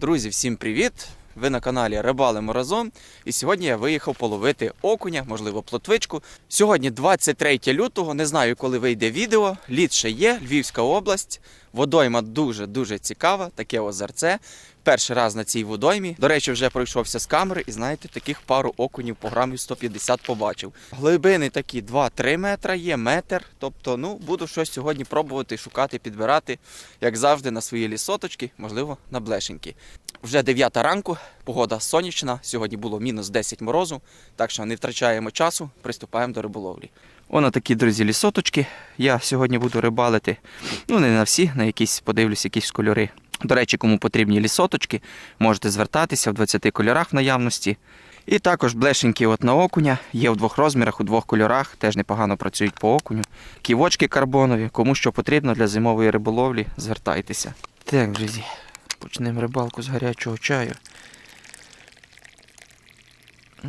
Друзі, всім привіт! Ви на каналі Рибалимо разом. І сьогодні я виїхав половити окуня, можливо, плотвичку. Сьогодні 23 лютого. Не знаю, коли вийде відео. Лід ще є, Львівська область. Водойма дуже-дуже цікава, таке озерце. Перший раз на цій водоймі. До речі, вже пройшовся з камери, і знаєте, таких пару окунів по грамів 150 побачив. Глибини такі 2-3 метра є, метр. Тобто, ну, буду щось сьогодні пробувати, шукати, підбирати, як завжди, на свої лісоточки, можливо, на блешеньки. Вже 9 ранку, погода сонячна. Сьогодні було мінус 10 морозу, так що не втрачаємо часу, приступаємо до риболовлі. Оно такі, друзі, лісоточки. Я сьогодні буду рибалити. Ну, не на всі, на якісь подивлюсь, якісь кольори. До речі, кому потрібні лісоточки, можете звертатися в 20 кольорах в наявності. І також блешеньки от на окуня є в двох розмірах, у двох кольорах, теж непогано працюють по окуню. Ківочки карбонові, кому що потрібно для зимової риболовлі, звертайтеся. Так, друзі, почнемо рибалку з гарячого чаю.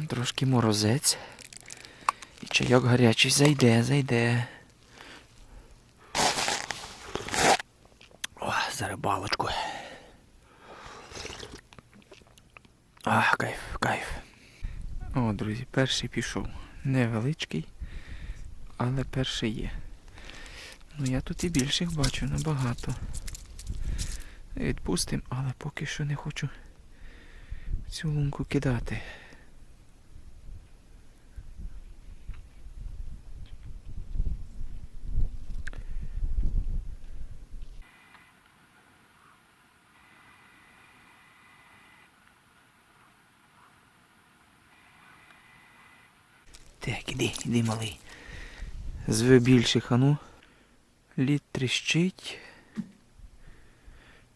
Трошки морозець. І чайок гарячий зайде, зайде. О, за рибалочку. А, кайф, кайф. О, друзі, перший пішов. Невеличкий, але перший є. Ну я тут і більших бачу набагато. Відпустим, але поки що не хочу цю лунку кидати. Так, іди, іди, малий. Зве більших, ану. Лід тріщить.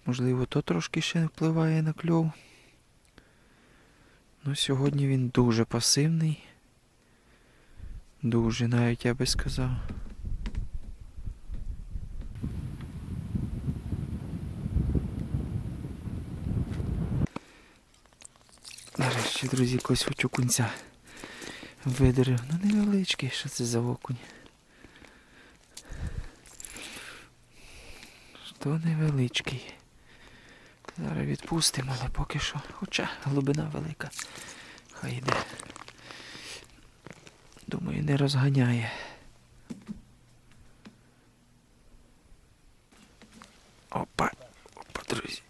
Можливо, то трошки ще впливає на кльов. Ну, сьогодні він дуже пасивний. Дуже, навіть я би сказав. Нарешті, друзі, якось хочу кунця видерив. Ну невеличкий, що це за окунь. Що невеличкий. Зараз відпустимо, але поки що. Хоча глибина велика. Хай йде. Думаю, не розганяє. Опа, опа, друзі.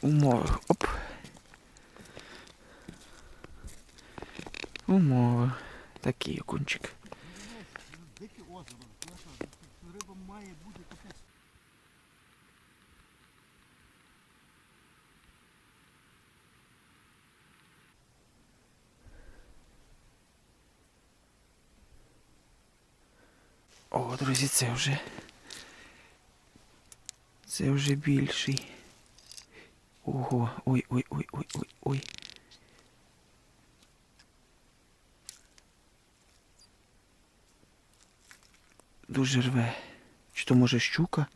Умови. Оп. Умови. Такий окунчик. Риба має бути. О, друзі, це вже. Це вже більший. Ого, ой, ой, ой, ой, ой, ой. Дуже рве. Чи то може щука?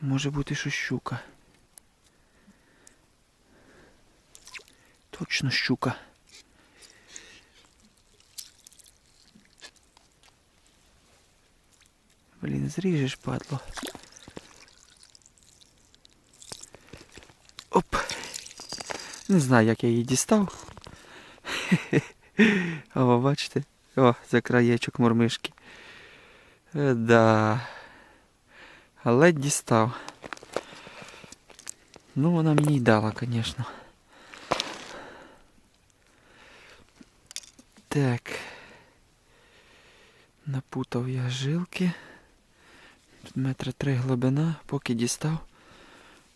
Може бути, що щука. Точно щука. Блін, зріжеш, падло. Оп. Не знаю, як я її дістав. О, бачите? О, за краєчок мурмишки. Е, Да. Але дістав. Ну, вона мені й дала, звісно. Так. Напутав я жилки. Тут метра три глибина, поки дістав,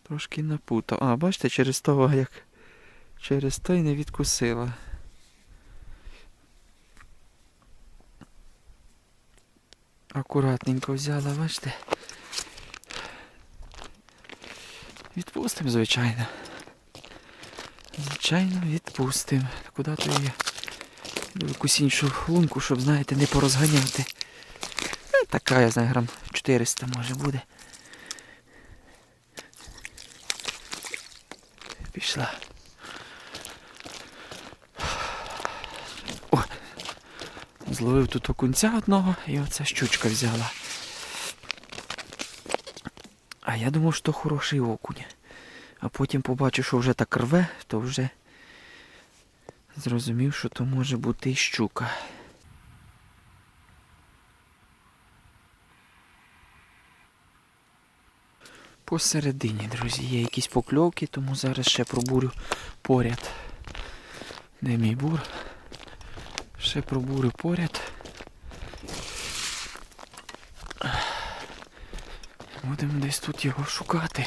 трошки напутав. А, бачите, через того, як через той не відкусила. Акуратненько взяла, бачите. Відпустимо, звичайно. Звичайно, відпустимо. Куди то? В якусь іншу лунку, щоб, знаєте, не порозганяти. Е, Така, я знаю, грам 400 може буде. Пішла. Зловив тут окунця одного і оця щучка взяла. А я думав, що хороший окунь. А потім побачив, що вже так рве, то вже зрозумів, що то може бути і щука. Посередині, друзі, є якісь покльовки, тому зараз ще пробурю поряд. Де мій бур? Ще пробурю поряд. Будемо десь тут його шукати.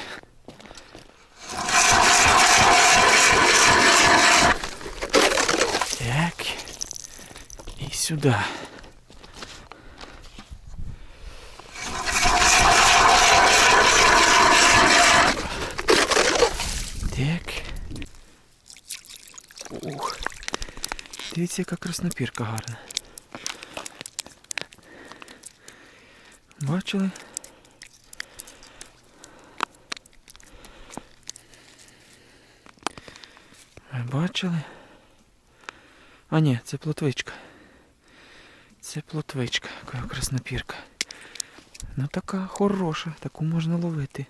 Так. І сюди. Так. Ух. Дивіться, яка краснопірка гарна. Бачили? Ви бачили? А ні, це плотвичка. Це плотвичка, яка краснопірка. Ну така хороша, таку можна ловити.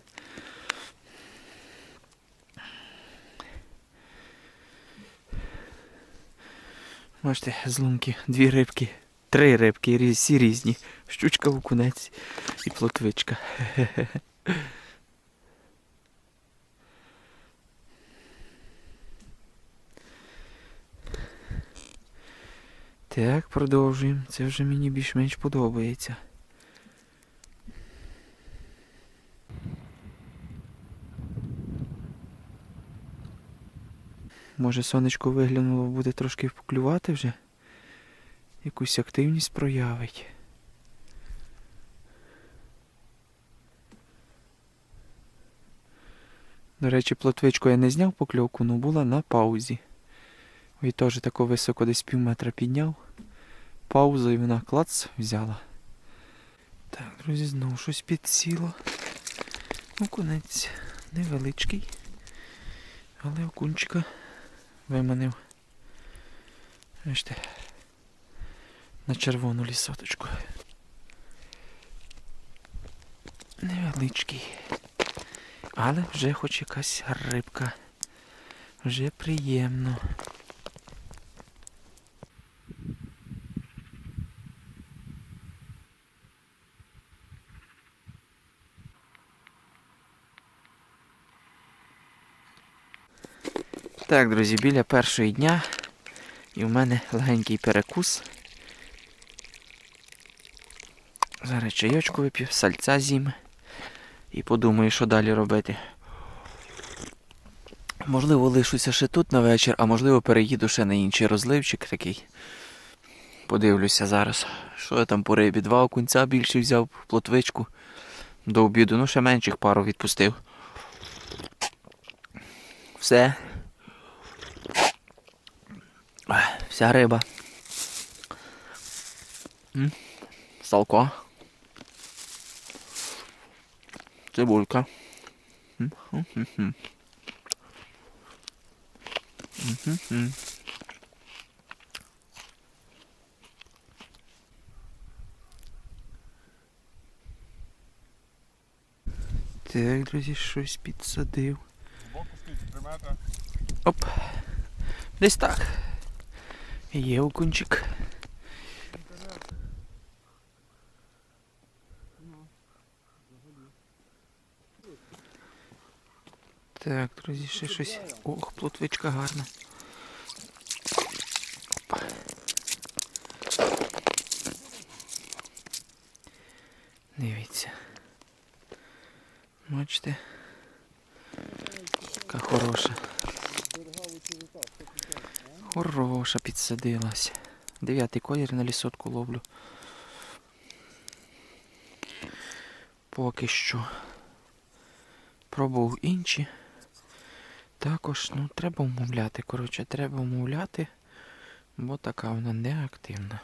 Бачите, з лунки дві рибки, три рибки, всі різні. Щучка, окунець і плотвичка. Так, продовжуємо. Це вже мені більш-менш подобається. Може сонечко виглянуло, буде трошки поклювати вже. Якусь активність проявить. До речі, плотвичку я не зняв покльовку, але була на паузі. Ой, теж тако високо десь пів метра підняв. Паузу і вона клац взяла. Так, друзі, знову щось підсіло. Окунець невеличкий. Але окунчика виманив. Бачите, на червону лісоточку. Невеличкий. Але вже хоч якась рибка. Вже приємно. Так, друзі, біля першої дня. І в мене легенький перекус. Зараз чайочку вип'ю, сальця з'їм. І подумаю, що далі робити. Можливо, лишуся ще тут на вечір, а можливо переїду ще на інший розливчик такий. Подивлюся зараз, що я там по рибі. Два окунця більше взяв плотвичку до обіду. Ну, ще менших пару відпустив. Все. Вся риба. Салко. Цибулька. Так, друзі, щось підсадив. Збоку скільки 3 метри. Оп. Десь так. Є окунчик. Так, друзі, ще щось. Ох, плотвичка гарна. Дивіться. Бачите? Яка хороша. Хороша підсадилась. Дев'ятий колір на лісотку ловлю. Поки що. Пробував інші. Також, ну, треба умовляти. Коротше, треба умовляти, бо така вона неактивна.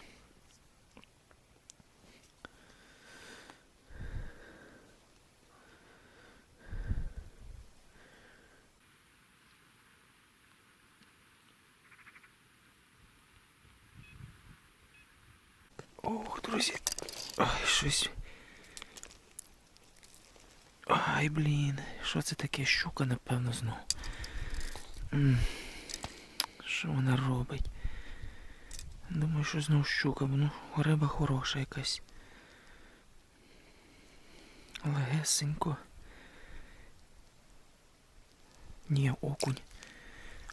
Ох, друзі. Ой, щось. Ай, блін, що це таке? Щука, напевно, знов. Що вона робить? Думаю, що знов щука, ну, риба хороша якась. Легесенько. Ні, окунь.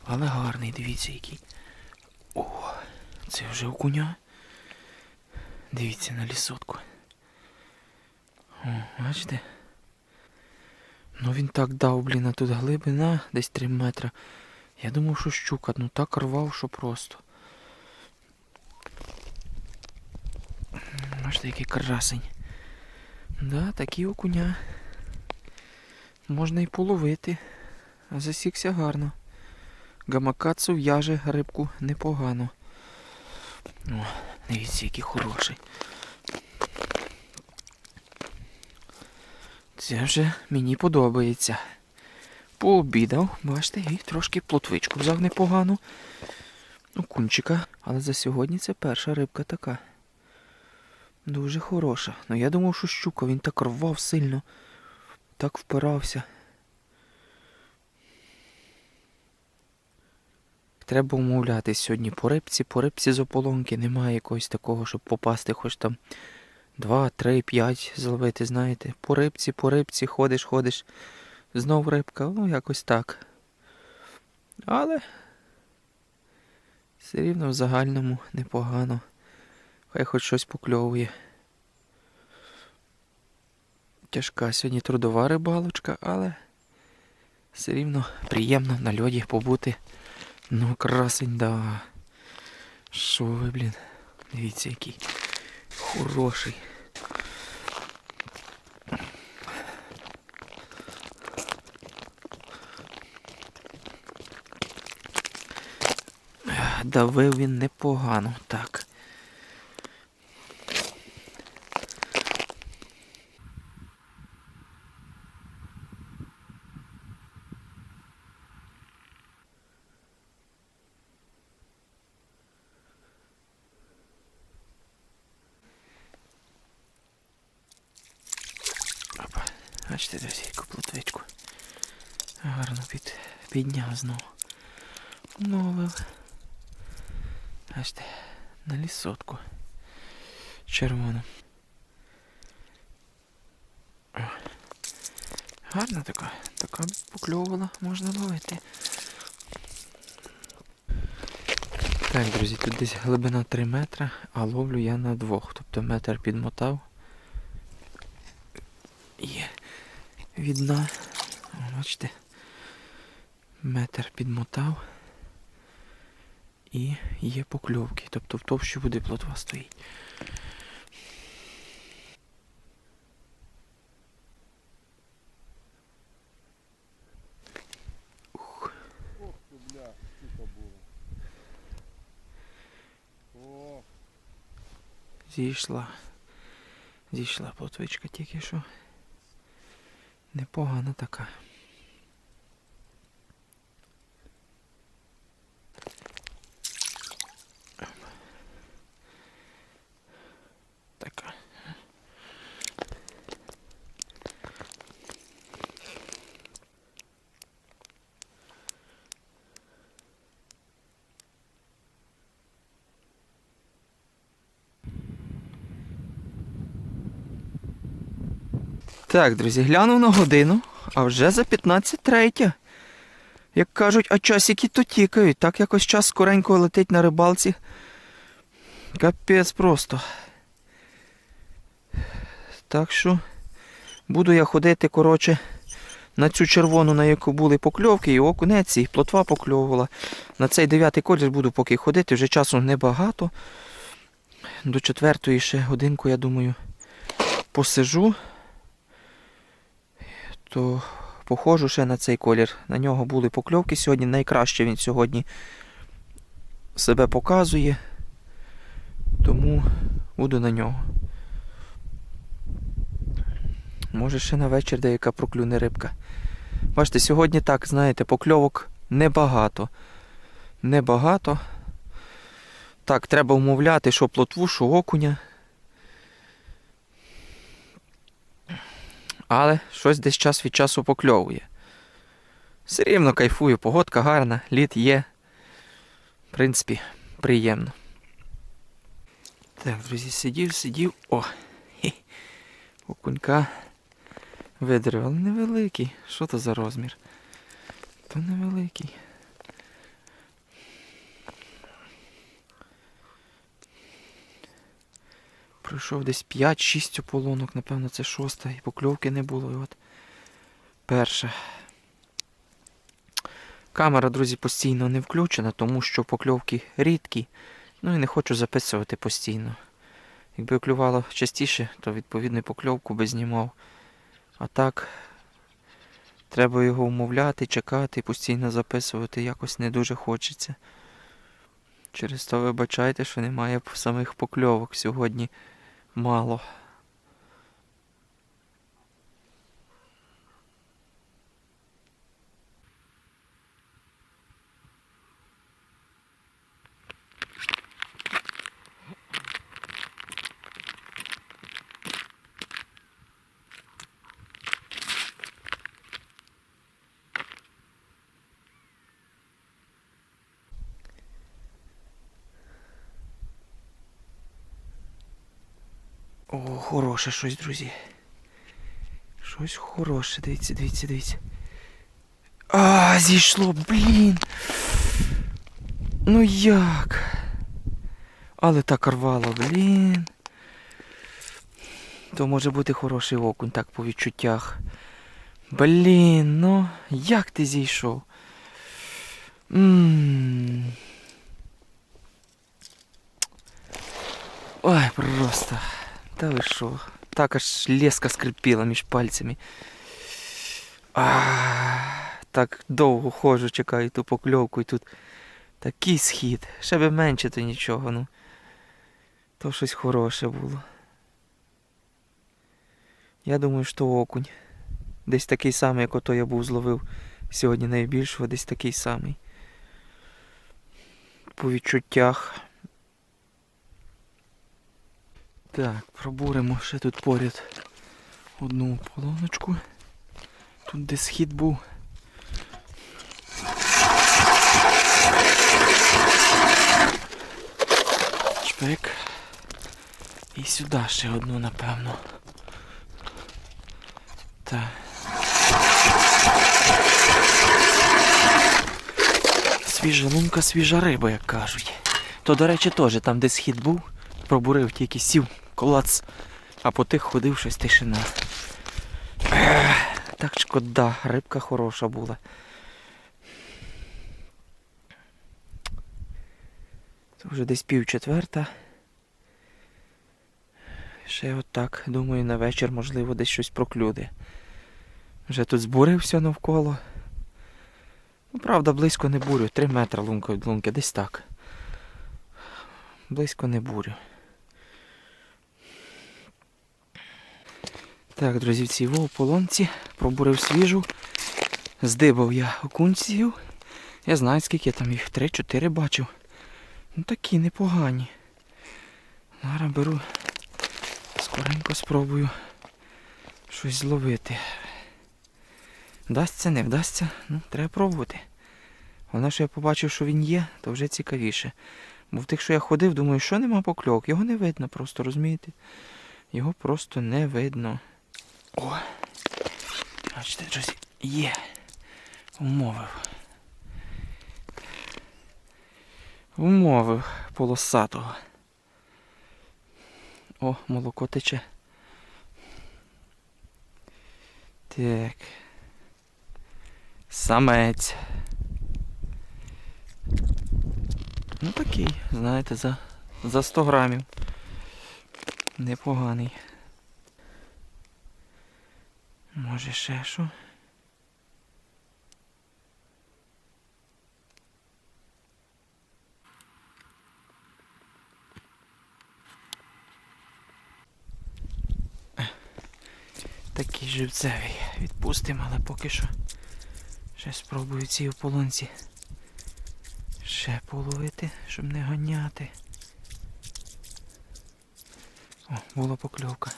Але гарний, дивіться який. О, це вже окуня. Дивіться на лісотку. О, бачите? Ну він так дав, блін, а тут глибина десь 3 метри. Я думав, що щука, ну так рвав, що просто. Бачите, який красень. Да, такі окуня. Можна і половити. Засікся гарно. Гамакацу в'яже рибку непогано. О, дивіться, який хороший. Це вже мені подобається. Пообідав, бачите, і трошки плотвичку взяв непогано. Окунчика. Але за сьогодні це перша рибка така. Дуже хороша. Ну я думав, що щука, він так рвав сильно, так впирався. Треба умовляти сьогодні по рибці, по рибці з ополонки немає якогось такого, щоб попасти хоч там 2, 3, 5 зловити, знаєте. По рибці, по рибці, ходиш, ходиш. Знов рибка, ну якось так. Але все рівно в загальному непогано. Хай хоч щось покльовує. Тяжка сьогодні трудова рибалочка, але все рівно приємно на льоді побути. Ну, красень, да. Що ви, блін? Дивіться, який хороший. Давив він непогано, так. Опа. Бачите, друзі, яку плотвичку. Гарно під, підняв знову. Новив. Бачите, на лісотку. Червону. Гарна така. Така покльовувала, можна ловити. Так, друзі, тут десь глибина 3 метри, а ловлю я на двох. Тобто метр підмотав. Є від дна. Бачите. Метр підмотав. І є покльовки. Тобто в товщі води плотва стоїть. Зійшла. Зійшла плотвичка тільки що. Непогана. Така. Так, друзі, глянув на годину, а вже за 15.03. Як кажуть, а часики то тікають. Так якось час скоренько летить на рибалці. Капець просто. Так що буду я ходити, коротше, на цю червону, на яку були покльовки, і окунець, і плотва покльовувала. На цей дев'ятий колір буду поки ходити, вже часу небагато. До четвертої ще годинку, я думаю, посижу то походжу ще на цей колір. На нього були покльовки сьогодні. Найкраще він сьогодні себе показує. Тому буду на нього. Може ще на вечір деяка проклюне рибка. Бачите, сьогодні так, знаєте, покльовок небагато. Небагато. Так, треба умовляти, що плотву, що окуня. Але щось десь час від часу покльовує. Все рівно кайфую, погодка гарна, лід є. В принципі, приємно. Так, друзі, сидів, сидів. О! Окунька видрив, але невеликий. Що то за розмір? То невеликий. Пройшов десь 5-6 ополонок, напевно, це шоста, і покльовки не було. І от перша. Камера, друзі, постійно не включена, тому що покльовки рідкі. Ну і не хочу записувати постійно. Якби клювало частіше, то відповідно покльовку би знімав. А так, треба його умовляти, чекати, постійно записувати якось не дуже хочеться. Через то вибачайте, що немає самих покльовок сьогодні мало. О, хороше щось, друзі. Щось хороше, дивіться, дивіться, дивіться. А, зійшло, блін. Ну як? Але так рвало, блін. То може бути хороший окунь, так по відчуттях. Блін, ну як ти зійшов? Ммм. Ой, просто. Та ви що? Так аж леска скрипіла між пальцями. А, так довго ходжу, чекаю ту покльовку і тут такий схід. Ще би менше, то нічого, ну. То щось хороше було. Я думаю, що окунь. Десь такий самий, як ото я був зловив сьогодні найбільшого, десь такий самий. По відчуттях. Так, пробуримо ще тут поряд одну полоночку. Тут де схід був. Чпик. І сюди ще одну, напевно. Так. Свіжа лунка, свіжа риба, як кажуть. То, до речі, теж там, де схід був, пробурив, тільки сів, колац, а по тих ходив щось тишина. Так шкода, рибка хороша була. Це вже десь пів четверта. Ще отак, думаю, на вечір, можливо, десь щось проклюде. Вже тут збурився навколо. Ну, правда, близько не бурю. Три метри лунка від лунки, десь так. Близько не бурю. Так, друзі, в полонці пробурив свіжу. Здибав я окунців. Я знаю, скільки я там їх 3-4 бачив. Ну такі непогані. Зараз беру, скоренько спробую щось зловити. Вдасться, не вдасться, ну, треба пробувати. Головне, що я побачив, що він є, то вже цікавіше. Бо в тих, що я ходив, думаю, що нема покльовок. Його не видно просто, розумієте? Його просто не видно. О! Бачите, друзі, є. Умовив. Умовив полосатого. О, молоко тече. Так. Самець. Ну такий, знаєте, за, за 100 грамів. Непоганий. Може ще що? Такий живцевий. Відпустимо, але поки що ще спробую цій ополонці ще половити, щоб не ганяти. О, була покльовка.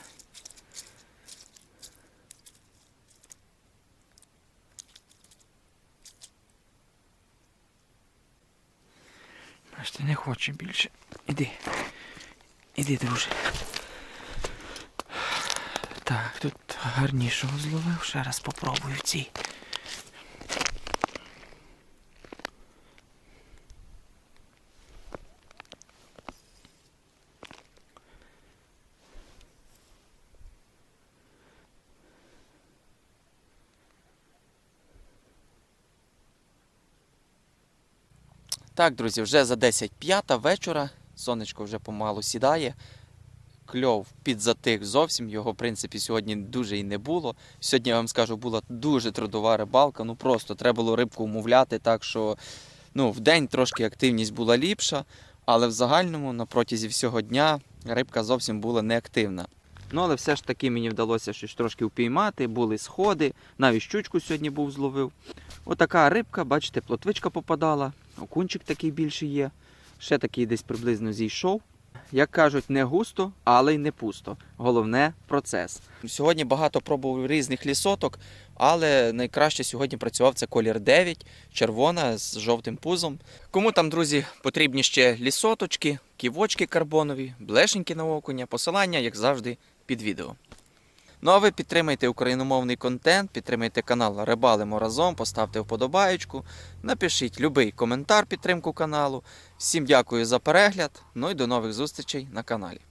Бачите, не хоче більше. Іди. Іди, друже. Так, тут гарнішого зловив. Ще раз попробую в цій. Так, друзі, вже за 10 п'ята вечора. Сонечко вже помалу сідає. Кльов підзатих зовсім. Його, в принципі, сьогодні дуже і не було. Сьогодні, я вам скажу, була дуже трудова рибалка. Ну просто треба було рибку умовляти, так що ну, в день трошки активність була ліпша, але в загальному на протязі всього дня рибка зовсім була неактивна. Ну, але все ж таки мені вдалося щось трошки впіймати, були сходи, навіть щучку сьогодні був зловив. Отака рибка, бачите, плотвичка попадала, окунчик такий більший є. Ще такий десь приблизно зійшов. Як кажуть, не густо, але й не пусто. Головне процес. Сьогодні багато пробував різних лісоток, але найкраще сьогодні працював це колір 9, червона з жовтим пузом. Кому там, друзі, потрібні ще лісоточки, ківочки карбонові, блешеньки на окуня, посилання, як завжди, під відео. Ну а ви підтримайте україномовний контент, підтримайте канал Рибалимо разом, поставте вподобаєчку, напишіть любий коментар підтримку каналу. Всім дякую за перегляд. Ну і до нових зустрічей на каналі.